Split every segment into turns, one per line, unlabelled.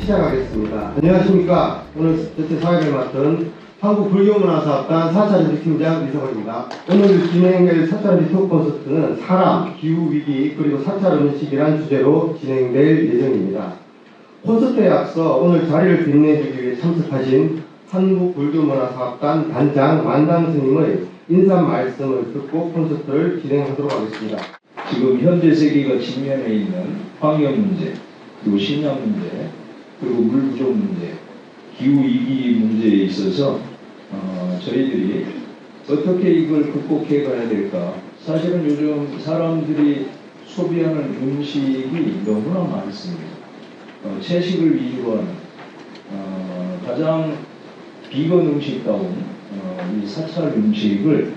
시작하겠습니다. 안녕하십니까. 오늘 전체 사회를 맡은 한국불교문화사업단 사찰 음식 팀장 이성호입니다. 오늘 진행될 사찰 음식 토크 콘서트는 사람, 기후위기, 그리고 사찰 음식이란 주제로 진행될 예정입니다. 콘서트에 앞서 오늘 자리를 빛내주기 위해 참석하신 한국불교문화사업단 단장 만당 스님의 인사 말씀을 듣고 콘서트를 진행하도록 하겠습니다.
지금 현대 세계가 직면해 있는 환경 문제, 그리고 식량 문제, 그리고 물 부족 문제, 기후 위기 문제에 있어서 어, 저희들이 어떻게 이걸 극복해 가야 될까? 사실은 요즘 사람들이 소비하는 음식이 너무나 많습니다. 어, 채식을 위주로 하는 어, 가장 비건 음식다운 어, 이 사찰 음식을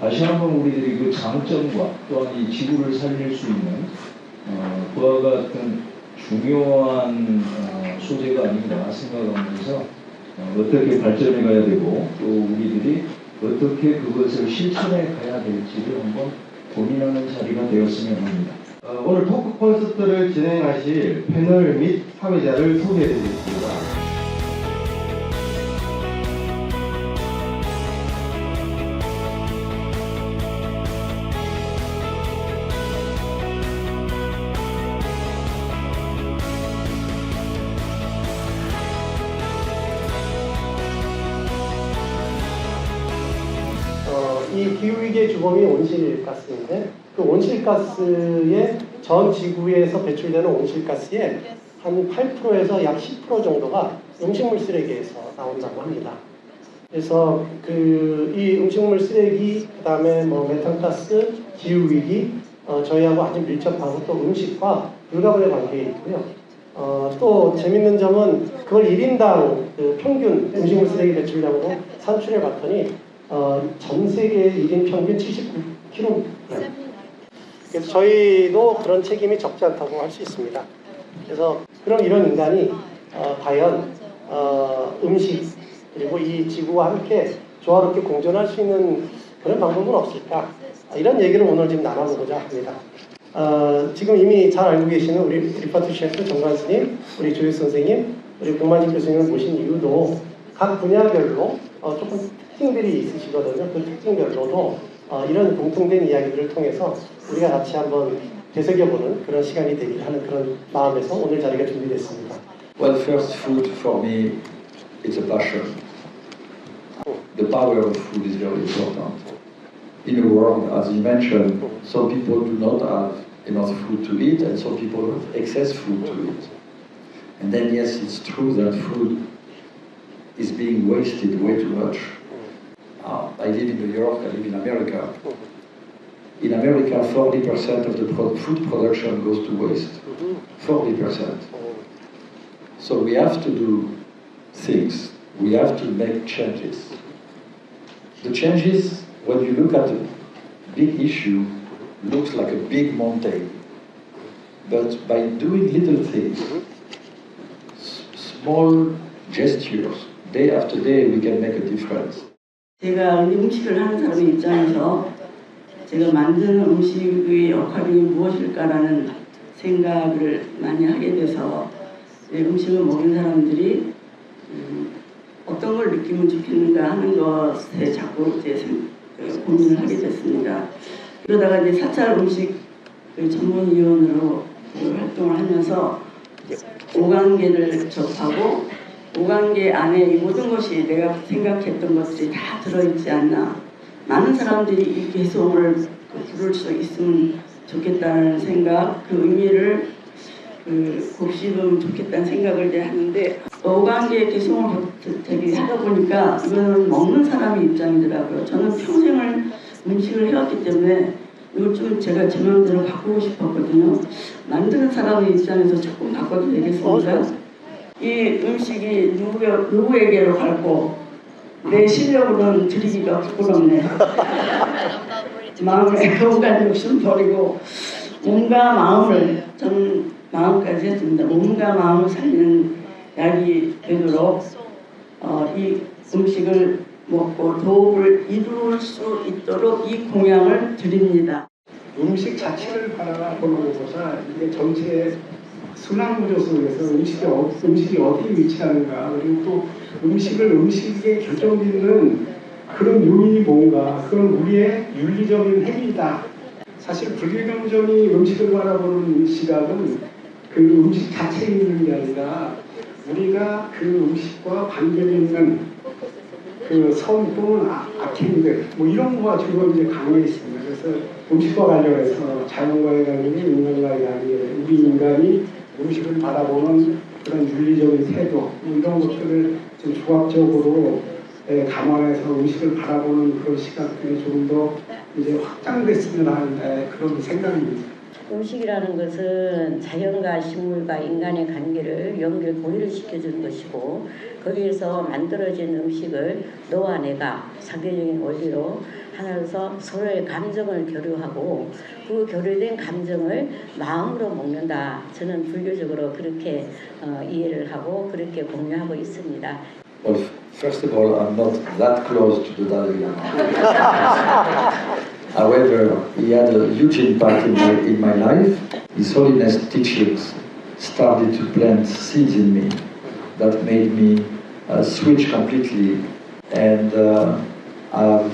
다시 한번 우리들이 그 장점과 또한 이 지구를 살릴 수 있는 어, 그와 같은 중요한 어, 소재가 아닌가 생각하면서 어, 어떻게 발전해 가야 되고 또 우리들이 어떻게 그것을 실천해 가야 될지를 한번 고민하는 자리가 되었으면 합니다.
어, 오늘 토크 콘서트를 진행하실 패널 및 사회자를 소개해드리겠습니다.
이 기후위기의 주범이 온실가스인데 그 온실가스의 전 지구에서 배출되는 온실가스의 한 8%에서 약 10% 정도가 음식물 쓰레기에서 나온다고 합니다. 그래서 그 이 음식물 쓰레기 그다음에 뭐 메탄가스, 기후 위기 어, 저희하고 아주 밀접하고 또 음식과 불가분의 관계에 있고요. 어, 또 재밌는 점은 그걸 1인당 그 평균 음식물 쓰레기 배출량으로 산출해 봤더니 어, 전 세계 1인 평균 79kg. 그래서 저희도 그런 책임이 적지 않다고 할 수 있습니다. 그래서 그럼 이런 인간이 어, 과연 어, 음식 그리고 이 지구와 함께 조화롭게 공존할 수 있는 그런 방법은 없을까? 아, 이런 얘기를 오늘 지금 나눠보고자 합니다. 어, 지금 이미 잘 알고 계시는 우리 리파트 셰프 정관 스님, 우리 조유 선생님, 우리 공만직 교수님을 모신 이유도 각 분야별로 어, 조금 특징들이 있으시거든요. 그 특징별로도 어, 이런 공통된 이야기들을 통해서 우리가 같이 한번 되새겨보는 그런 시간이 되기를 하는 그런 마음에서 오늘 자리가 준비됐습니다.
Well, first, food for me, it's a passion. The power of food is very important. In the world, as you mentioned, some people do not have enough food to eat, and some people have excess food to eat. And then, yes, it's true that food is being wasted way too much. Uh, I live in New York, I live in America. In America, 40% of the pro- food production goes to waste. 40%. So we have to do things. We have to make changes. The changes, when you look at a big issue, looks like a big mountain. But by doing little things, small gestures, day after day, we can make a difference.
제가 음식을 하는 사람 의 입장에서 제가 만드는 음식의 역할이 무엇일까라는 생각을 많이 하게 돼서 이 음식을 먹는 사람들이 음, 어떤 걸 느끼면 좋겠는가 하는 것에 자꾸 이제 생- 그 고민을 하게 됐습니다. 그러다가 이제 사찰 음식 그 전문위원으로 그 활동을 하면서 오관계를 접하고 오관계 안에 이 모든 것이 내가 생각했던 것들이 다 들어있지 않나. 많은 사람들이 이 개성을 그 부를 수 있으면 좋겠다는 생각 그 의미를 그 곱씹으면 좋겠다는 생각을 하는데 오관계 개성을 되게 하다 보니까 이거는 먹는 사람의 입장이더라고요. 저는 평생을 음식을 해왔기 때문에 이걸 좀 제가 제 마음대로 바꾸고 싶었거든요. 만드는 사람의 입장에서 조금 바꿔도 되겠습니까? 이 음식이 누구, 누구에게로 갈고 내 실력으로는 드리기가 부끄럽네. 마음의 온갖 욕심 버리고 몸과 마음을 저는 마음까지 했습니다. 몸과 마음을 살리는 약이 되도록 어, 이 음식을 먹고 도움을 이룰 수 있도록 이 공약을 드립니다.
음식 자체를 바라보는 것보다 이게 전체 순환 구조 속에서 음식이, 어, 음식이 어디 위치하는가 그리고 또 음식을 음식에 결정짓는 그런 요인이 뭔가 그건 우리의 윤리적인 행위다. 사실 불교경전이 음식을 바라보는 시각은 그 음식 자체에 있는 게 아니라 우리가 그 음식과 관계가 있는 그성 또는 아- 악행들 뭐 이런 거가 주로 이제 강해 있습니다. 그래서 음식과 관련해서 자연과의 관계는 인간과의 관계, 우리 인간이 음식을 바라보는 그런 윤리적인 태도 뭐 이런 것들을 좀 종합적으로 에, 감안해서 음식을 바라보는 그런 시각들이 조금 더 이제 확장됐으면 하는 에, 그런 생각입니다.
음식이라는 것은 자연과 식물과 인간의 관계를 연결 고리를 시켜주는 것이고 거기에서 만들어진 음식을 너와 내가 상대적인 원리로 하나로서 서로의 감정을 교류하고 그 교류된 감정을 마음으로 먹는다. 저는 불교적으로 그렇게 어, 이해를 하고 그렇게 공유하고 있습니다.
Well, first of all, I'm not that close to the Dalai Lama. However, he had a huge impact in my, in my life. His Holiness teachings started to plant seeds in me that made me uh, switch completely and uh, have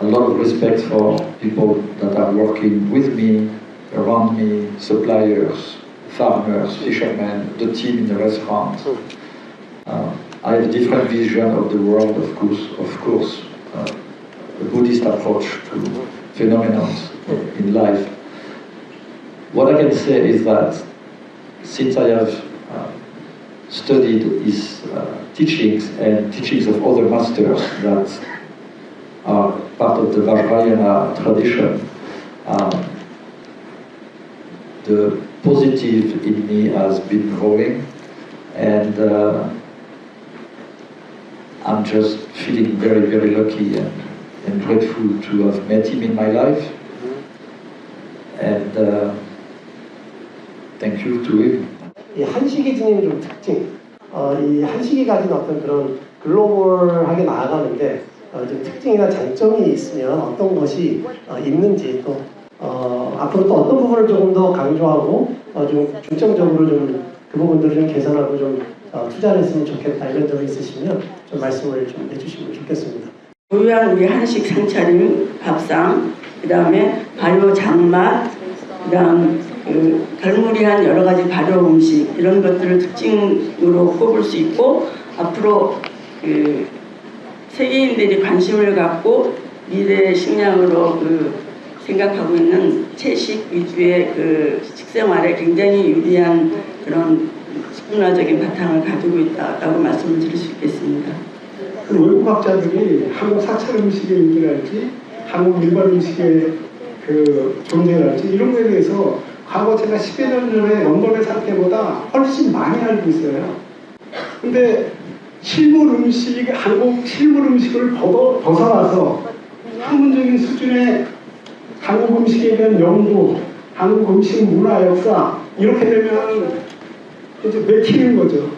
a lot of respect for people that are working with me, around me, suppliers, farmers, fishermen, the team in the restaurant. Uh, I have a different vision of the world, of course, of course, uh, a Buddhist approach to phenomena in life. What I can say is that since I have uh, studied his uh, teachings and teachings of other masters that are part of the Vajrayana tradition, um, the positive in me has been growing and uh, I'm just feeling very, very lucky and, and grateful to have met him in my life. And uh, thank you to him.
이 한식이 지닌 좀 특징, 어, 이 한식이 가진 어떤 그런 글로벌하게 나아가는데 어, 좀 특징이나 장점이 있으면 어떤 것이 어, 있는지 또 어, 앞으로 또 어떤 부분을 조금 더 강조하고 어, 좀 중점적으로 좀 그 부분들을 좀 개선하고 좀 어, 투자를 했으면 좋겠다 이런 점이 있으시면 좀 말씀을 좀 해주시면 좋겠습니다.
고유한 우리 한식 상차림, 밥상, 그 다음에 발효 장맛, 그 다음 그 결무리한 여러 가지 발효 음식 이런 것들을 특징으로 꼽을 수 있고 앞으로 그 세계인들이 관심을 갖고 미래 식량으로 그 생각하고 있는 채식 위주의 그 식생활에 굉장히 유리한 그런 문화적인 바탕을 가지고 있다고 말씀을 드릴 수 있겠습니다.
그 외국 학자들이 한국 사찰 음식의 의미랄지 한국 일반 음식의 그 존재랄지 이런 거에 대해서 과거 제가 10여 년 전에 살 때보다 훨씬 많이 알고 있어요. 근데 실물 음식, 한국 실물 음식을 벗어, 벗어나서 학문적인 수준의 한국 음식에 대한 연구, 한국 음식 문화 역사 이렇게 되면 이제 맥히는 거죠.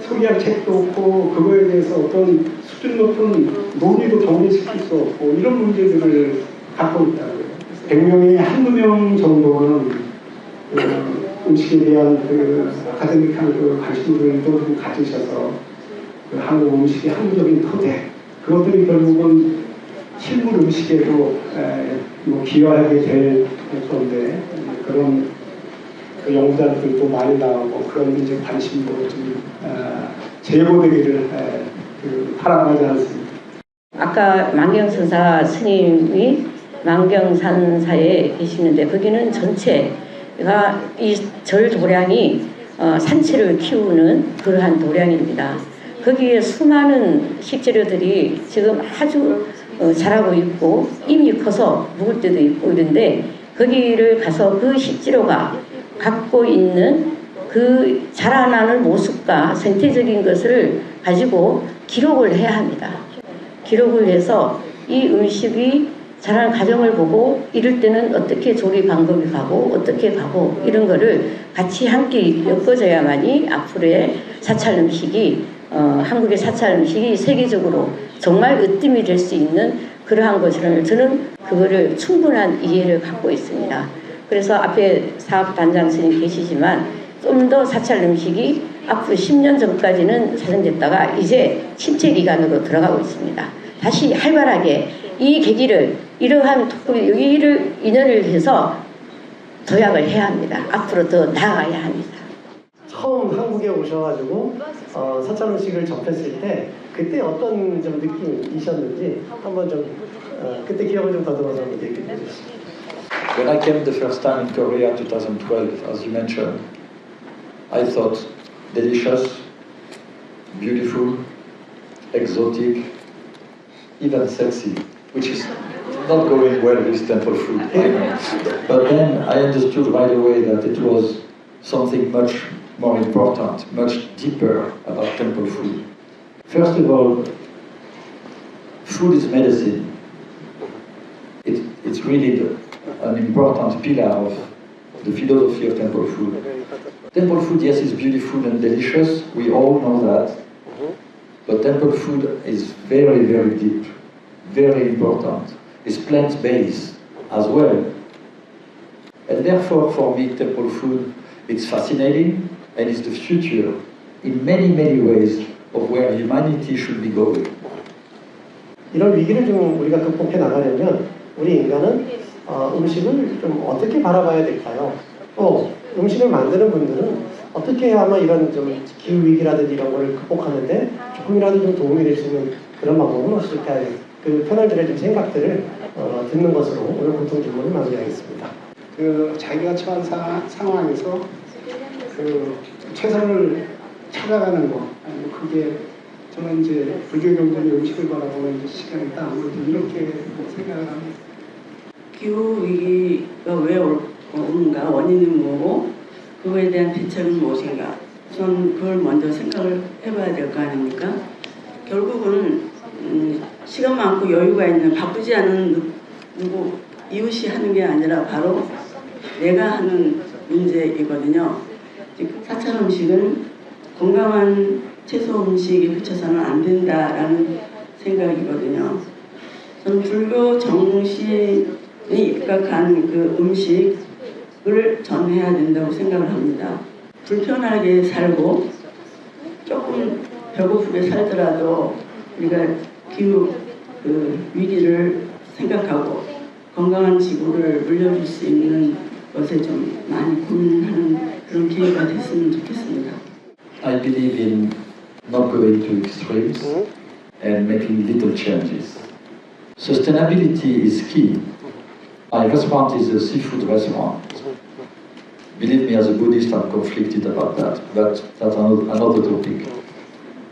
소개할 책도 없고 그거에 대해서 어떤 수준 높은 논의도 정리시킬 수 없고 이런 문제들을 갖고 있다고요. 100명에 한두 명 정도는 그 음식에 대한 그 아카데믹한 그 관심들도 좀 가지셔서 그 한국 음식의 한국적인 토대 그것들이 결국은 실물 음식에도 에, 뭐 기여하게 될 건데 그런 그 연구자들도 많이 나오고 그런 이제 관심도 좀 어, 제고되기를 에, 그 바라하지 않습니다.
아까 망경선사 스님이 망경산사에 계시는데 거기는 전체가 이 절 도량이 어, 산채를 키우는 그러한 도량입니다. 거기에 수많은 식재료들이 지금 아주 어, 자라고 있고 이미 커서 묵을 때도 있고 이런데 거기를 가서 그 식재료가 갖고 있는 그 자라나는 모습과 생태적인 것을 가지고 기록을 해야 합니다. 기록을 해서 이 음식이 자라는 과정을 보고 이럴 때는 어떻게 조리 방법이 가고 어떻게 가고 이런 거를 같이 함께 엮어져야만이 앞으로의 사찰 음식이 어, 한국의 사찰 음식이 세계적으로 정말 으뜸이 될 수 있는 그러한 것을 저는 그거를 충분한 이해를 갖고 있습니다. 그래서 앞에 사업 단장 스님 계시지만 좀 더 사찰 음식이 앞으로 10년 전까지는 사정됐다가 이제 침체 기간으로 들어가고 있습니다. 다시 활발하게 이 계기를 이러한 토크 여기를 인연을 해서 도약을 해야 합니다. 앞으로 더 나아가야 합니다.
한국에 오셔가지고 어, 사찰 음식을 접했을 때 그때 어떤 좀 느낌이셨는지 한번 좀 어, 그때 기억을 좀 더듬어서 얘기해 주시죠.
When I came the first time in Korea in 2012, as you mentioned, I thought delicious, beautiful, exotic, even sexy, which is not going well with temple food. But then I understood right away that it was something much more important, much deeper about temple food. First of all, food is medicine. It, it's really the, an important pillar of the philosophy of temple food. Temple food, yes, is beautiful and delicious. We all know that. But temple food is very, very deep, very important. It's plant-based as well. And therefore, for me, temple food, it's fascinating and it's the future in many, many ways of where humanity should be going.
이런 위기를 좀 우리가 극복해 나가려면 우리 인간은 어, 음식을 좀 어떻게 바라봐야 될까요? 또 음식을 만드는 분들은 어떻게 해야만 이런 좀 기후 위기라든지 이런 걸 극복하는데 조금이라도 좀 도움이 될 수 있는 그런 방법은 없을까? 그 패널들의 좀 생각들을 어, 듣는 것으로 오늘 공통 질문을 마무리하겠습니다.
그 자기가 처한 사, 상황에서 그 최선을 찾아가는 거 아니면 그게 저는 이제 불교 경전의 음식을 바라보는 시간이 다. 아무래도 이렇게 생각을 합니다.
기후 위기가 왜 올- 오는가? 원인은 뭐고? 그거에 대한 대책은 무엇인가? 전 그걸 먼저 생각을 해봐야 될 거 아닙니까? 결국은 음, 시간 많고 여유가 있는 바쁘지 않은 누, 누구 이웃이 하는 게 아니라 바로 내가 하는 문제이거든요. 즉, 사찰 음식은 건강한 채소 음식에 그쳐서는 안 된다라는 생각이거든요 저는 불교 정신이 입각한 그 음식을 전해야 된다고 생각을 합니다. 불편하게 살고 조금 배고프게 살더라도 우리가 기후 그 위기를 생각하고 건강한 지구를 물려줄 수 있는 것에 좀 많이 고민하는
I believe in not going to extremes and making little changes. Sustainability is key. My restaurant is a seafood restaurant. Believe me, as a Buddhist, I'm conflicted about that, but that's another topic.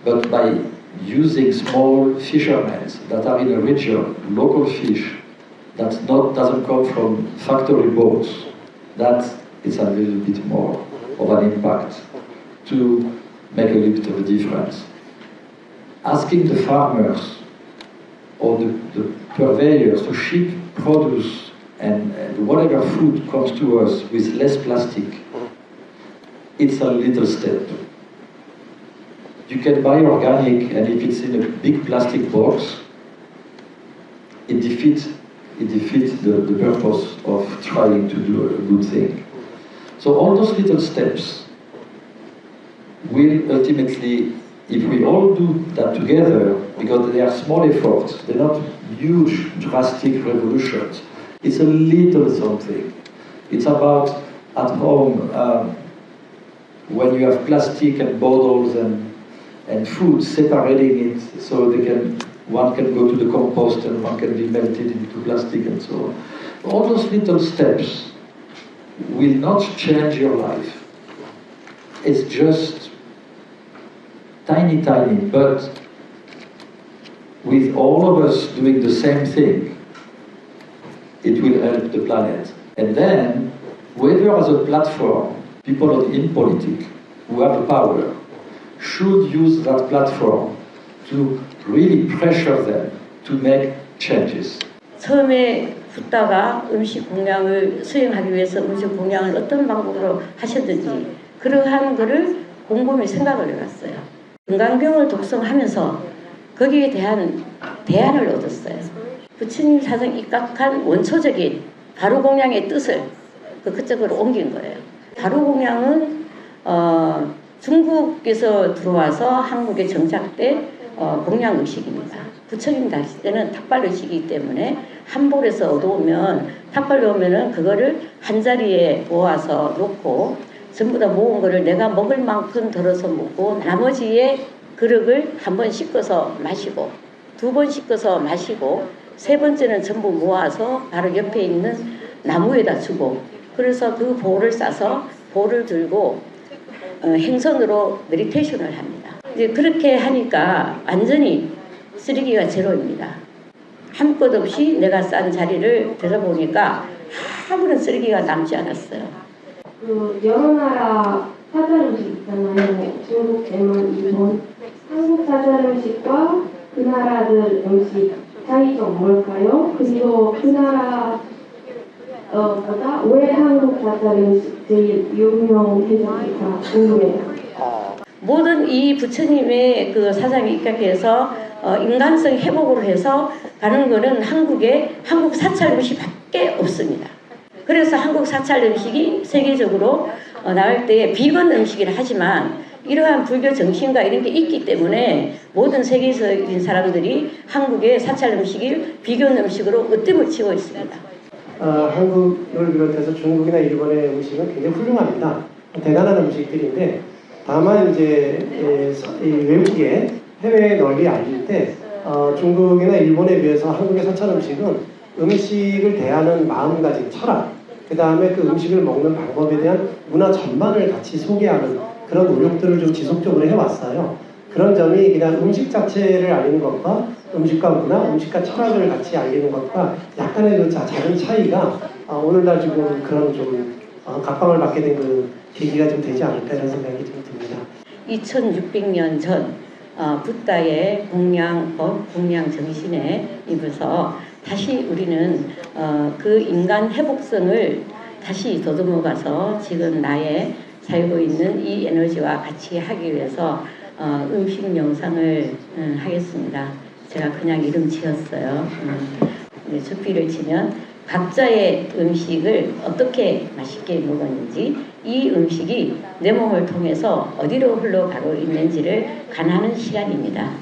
But by using small fishermen that are in a region, local fish, that not, doesn't come from factory boats, that is a little bit more of an impact to make a little bit of a difference. Asking the farmers or the, the purveyors to ship produce and, and whatever food comes to us with less plastic, it's a little step. You can buy organic, and if it's in a big plastic box, it defeats, it defeats the, the purpose of trying to do a good thing. So all those little steps will ultimately, if we all do that together, because they are small efforts, they're not huge, drastic revolutions. It's a little something. It's about at home um, when you have plastic and bottles and and food, separating it so they can one can go to the compost and one can be melted into plastic and so on. All those little steps will not change your life. It's just tiny, tiny, but with all of us doing the same thing, it will help the planet. And then, whether as a platform, people in politics who have the power should use that platform to really pressure them to make changes.
처음에 붓다가 음식 공양을 수행하기 위해서 음식 공양을 어떤 방법으로 하셨는지 그러한 거를 곰곰이 생각을 해봤어요. 건강병을 독성하면서 거기에 대한 대안을 얻었어요. 부처님 사정 입각한 원초적인 바로 공양의 뜻을 그 그쪽으로 옮긴 거예요. 다루공양은 어, 중국에서 들어와서 한국에 정착된 어, 공양 의식입니다. 부처님 다실 때는 탁발 의식이기 때문에 한 볼에서 얻어오면 탁발이 오면은 그거를 한 자리에 모아서 놓고 전부 다 모은 거를 내가 먹을 만큼 덜어서 먹고 나머지의 그릇을 한 번 씻어서 마시고 두 번 씻어서 마시고 세 번째는 전부 모아서 바로 옆에 있는 나무에다 주고 그래서 그 볼을 싸서 볼을 들고 어, 행선으로 메디테이션을 합니다. 이제 그렇게 하니까 완전히 쓰레기가 제로입니다. 한 것 없이 내가 싼 자리를 들어보니까 아무런 쓰레기가 남지 않았어요.
그 여러 나라 사자 음식 있잖아요. 중국, 대만, 일본. 한국 사자 음식과 그 나라들 음식 차이점 뭘까요? 그리고 그 나라 어, 보다 왜 한국 사자 음식 제일 유명해졌을까 궁금해요.
모든 이 부처님의 그 사상이 입각해서 어, 인간성 회복으로 해서 가는 거는 한국에 한국 사찰 음식밖에 없습니다. 그래서 한국 사찰 음식이 세계적으로 어, 나올 때 비건 음식이라 하지만 이러한 불교 정신과 이런 게 있기 때문에 모든 세계적인 사람들이 한국의 사찰 음식을 비건 음식으로 으뜸을 치고 있습니다.
어, 한국을 비롯해서 중국이나 일본의 음식은 굉장히 훌륭합니다. 대단한 음식들인데 다만 이제 외국에 해외에 널리 알릴 때 어, 중국이나 일본에 비해서 한국의 사찰 음식은 음식을 대하는 마음가짐, 철학, 그 다음에 그 음식을 먹는 방법에 대한 문화 전반을 같이 소개하는 그런 노력들을 좀 지속적으로 해왔어요. 그런 점이 그냥 음식 자체를 알리는 것과 음식과 문화, 음식과 철학을 같이 알리는 것과 약간의 그 자- 작은 차이가 어, 오늘날 지금 그런 좀 어, 각광을 받게 된 그 계기가 좀 되지 않을까 이런 생각이 좀 듭니다.
2600년 전 어, 붓다의 공양법, 공양 정신에 입어서 다시 우리는 어, 그 인간 회복성을 다시 더듬어 가서 지금 나의 살고 있는 이 에너지와 같이 하기 위해서 어, 음식 영상을 음, 하겠습니다. 제가 그냥 이름 지었어요. 음, 네, 주피를 치면 각자의 음식을 어떻게 맛있게 먹었는지 이 음식이 내 몸을 통해서 어디로 흘러가고 있는지를 간하는 시간입니다.